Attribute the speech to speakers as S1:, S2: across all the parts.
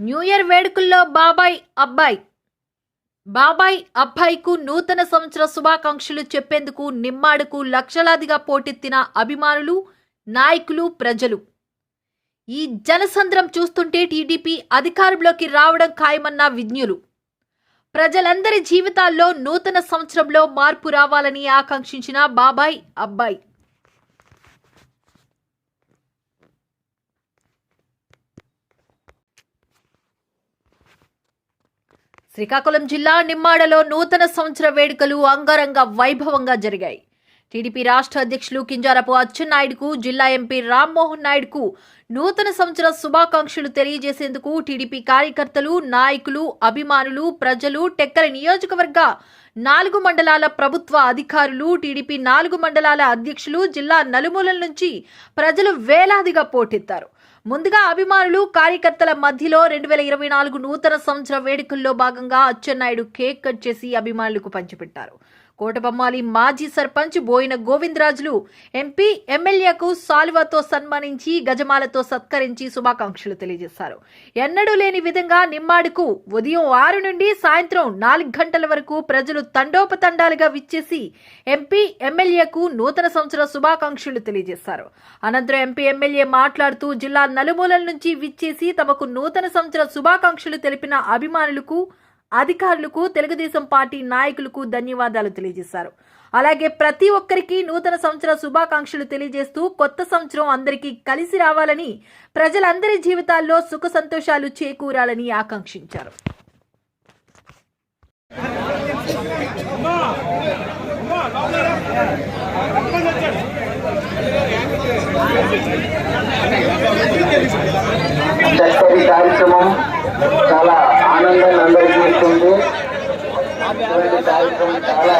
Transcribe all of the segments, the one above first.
S1: New year వేడుకల్లో బాబాయ్ అబ్బాయి. బాబాయ్ అబ్బాయికు నూతన సంవత్సర శుభాకాంక్షలు చెప్పేందుకు నిమ్మాడుకు లక్షలాదిగా పోటెత్తిన అభిమానులు నాయకులు ప్రజలు. ఈ జనసంద్రం చూస్తుంటే టీడీపీ అధికారంలోకి రావడం ఖాయమన్న విజ్ఞులు. ప్రజలందరి జీవితాల్లో నూతన సంవత్సరంలో మార్పు రావాలని ఆకాంక్షించిన బాబాయ్ అబ్బాయి. శ్రీకాకుళం జిల్లా నిమ్మాడలో నూతన సంవత్సర వేడుకలు అంగరంగ వైభవంగా జరిగాయి. టీడీపీ రాష్ట్ర అధ్యక్షులు కింజారపు అచ్చెన్నాయుడుకు జిల్లా ఎంపీ రామ్మోహన్ నాయుడుకు నూతన సంవత్సర శుభాకాంక్షలు తెలియజేసేందుకు టీడీపీ కార్యకర్తలు నాయకులు అభిమానులు ప్రజలు టెక్కల నియోజకవర్గ నాలుగు మండలాల ప్రభుత్వ అధికారులు టీడీపీ నాలుగు మండలాల అధ్యక్షులు జిల్లా నలుమూలల నుంచి ప్రజలు వేలాదిగా పోటెత్తారు. ముందుగా అభిమానులు కార్యకర్తల మధ్యలో రెండు వేల ఇరవై నాలుగు నూతన సంవత్సర వేడుకల్లో భాగంగా అచ్చెన్నాయుడు కేక్ కట్ చేసి అభిమానులకు పంచిపెట్టారు. కోటబొమ్మాలి మాజీ సర్పంచ్ బోయిన గోవిందరాజులు ఎంపీ ఎమ్మెల్యేకు సాల్వాతో సన్మానించి గజమాలతో సత్కరించి శుభాకాంక్షలు తెలియజేశారు. ఎన్నడూ లేని విధంగా నిమ్మాడుకు ఉదయం ఆరు నుండి సాయంత్రం నాలుగు గంటల వరకు ప్రజలు తండోపతండాలుగా విచ్చేసి ఎంపీ ఎమ్మెల్యేకు నూతన సంవత్సర శుభాకాంక్షలు తెలియజేశారు. అనంతరం ఎంపీ ఎమ్మెల్యే మాట్లాడుతూ జిల్లా నలుమూలల నుంచి విచ్చేసి తమకు నూతన సంవత్సర శుభాకాంక్షలు తెలిపిన అభిమానులకు అధికారులకు తెలుగుదేశం పార్టీ నాయకులకు ధన్యవాదాలు తెలియజేశారు. అలాగే ప్రతి ఒక్కరికి నూతన సంవత్సర శుభాకాంక్షలు తెలియజేస్తూ కొత్త సంవత్సరం అందరికీ కలిసి రావాలని ప్రజలందరి జీవితాల్లో సుఖ సంతోషాలు చేకూరాలని ఆకాంక్షించారు.
S2: కార్యక్రమం చాలా ఆనందాన్ని అందరికీ ఇస్తుంది. ఇటువంటి కార్యక్రమం చాలా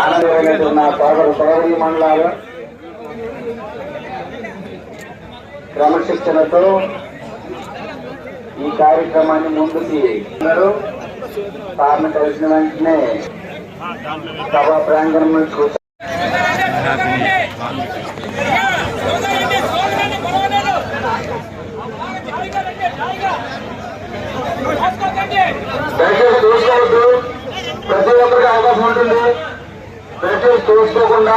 S2: ఆనందమైనది నా సోదరు సోదరి మండలాలు. క్రమశిక్షణతో ఈ కార్యక్రమాన్ని ముందుకి అందరూ సార్ను కలిసిన వెంటనే సభా ప్రాంగణం నుంచి కూర్చో- దయచేసి చూసుకోవద్దు ప్రతి ఒక్కరికి అవకాశం దయచేసి చూసుకోకుండా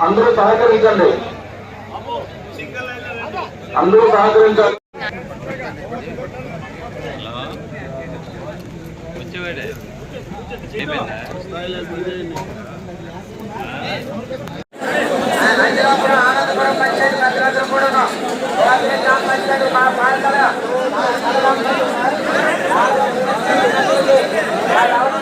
S2: అందరూ సహకరించండి అందరూ సహకరించాలి
S3: వచ్చేవాడే
S2: పంచాయతీ భద్రాద్రం కూడా వీళ్ళందరూ